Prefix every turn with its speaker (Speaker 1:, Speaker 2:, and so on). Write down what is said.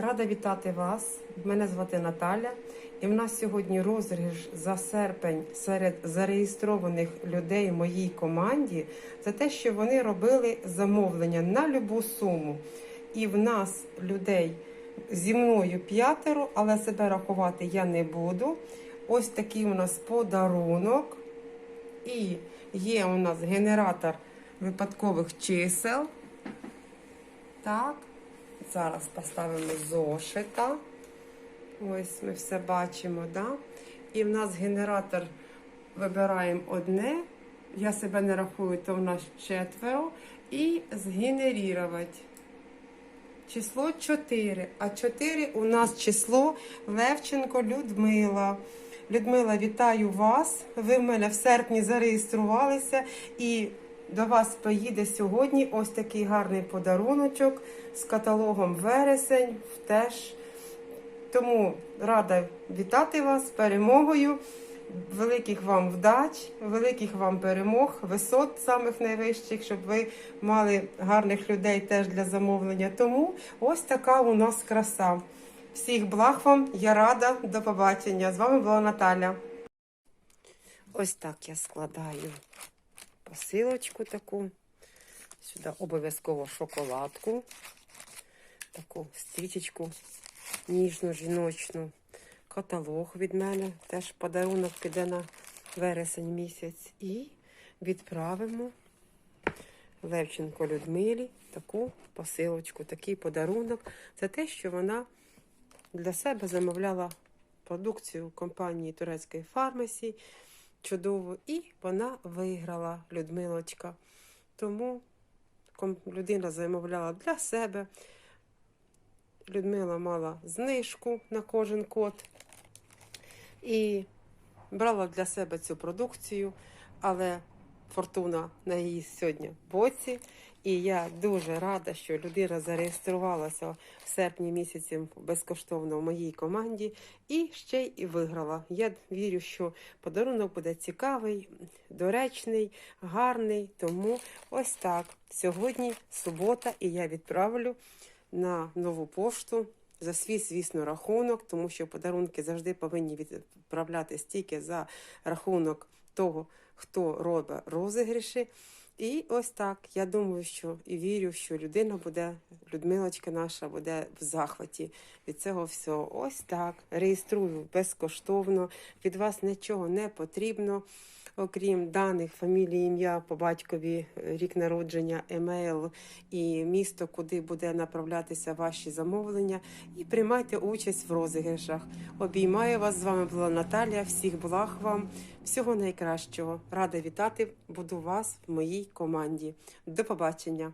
Speaker 1: Рада вітати вас. Мене звати Наталя. І в нас сьогодні розіграш за серпень серед зареєстрованих людей в моїй команді за те, що вони робили замовлення на любу суму. І в нас людей зі мною п'ятеро, але себе рахувати я не буду. Ось такий у нас подарунок. І є у нас генератор випадкових чисел. Так, зараз поставимо зошита. Ось ми все бачимо, да? І в нас генератор вибираємо одне. Я себе не рахую, то в нас четверо. І згенерувати. Число 4. А 4 у нас число Левченко Людмила. Людмила, вітаю вас. Ви в мене в серпні зареєструвалися і до вас поїде сьогодні ось такий гарний подаруночок з каталогом вересень теж. Тому рада вітати вас з перемогою. Великих вам вдач, великих вам перемог, висот самих найвищих, щоб ви мали гарних людей теж для замовлення. Тому ось така у нас краса. Всіх благ вам, я рада, до побачення. З вами була Наталя. Ось так я складаю посилочку таку. Сюди обов'язково шоколадку, таку стрічечку ніжну жіночну. Каталог від мене, теж подарунок піде на вересень місяць. І відправимо Левченко Людмилі таку посилочку, такий подарунок. Це те, що вона для себе замовляла продукцію компанії турецької фармасі. Чудово, і вона виграла Людмилочка. Тому людина замовляла для себе. Людмила мала знижку на кожен код і брала для себе цю продукцію, але фортуна на її сьогодні боці. І я дуже рада, що людина зареєструвалася в серпні місяці безкоштовно в моїй команді і ще й виграла. Я вірю, що подарунок буде цікавий, доречний, гарний. Тому ось так. Сьогодні субота, і я відправлю на нову пошту за свій, звісно, рахунок, тому що подарунки завжди повинні відправлятися тільки за рахунок того, хто робить розігріші. І ось так. Я думаю, що і вірю, що людина буде, Людмилочка наша буде в захваті від цього всього. Ось так. Реєструю безкоштовно. Від вас нічого не потрібно. Окрім даних, фамілії, ім'я по батькові, рік народження, емейл і місто, куди буде направлятися ваші замовлення, і приймайте участь в розіграшах. Обіймаю вас з вами була Наталія. Всіх благ вам, всього найкращого. Рада вітати. Буду вас в моїй команді. До побачення.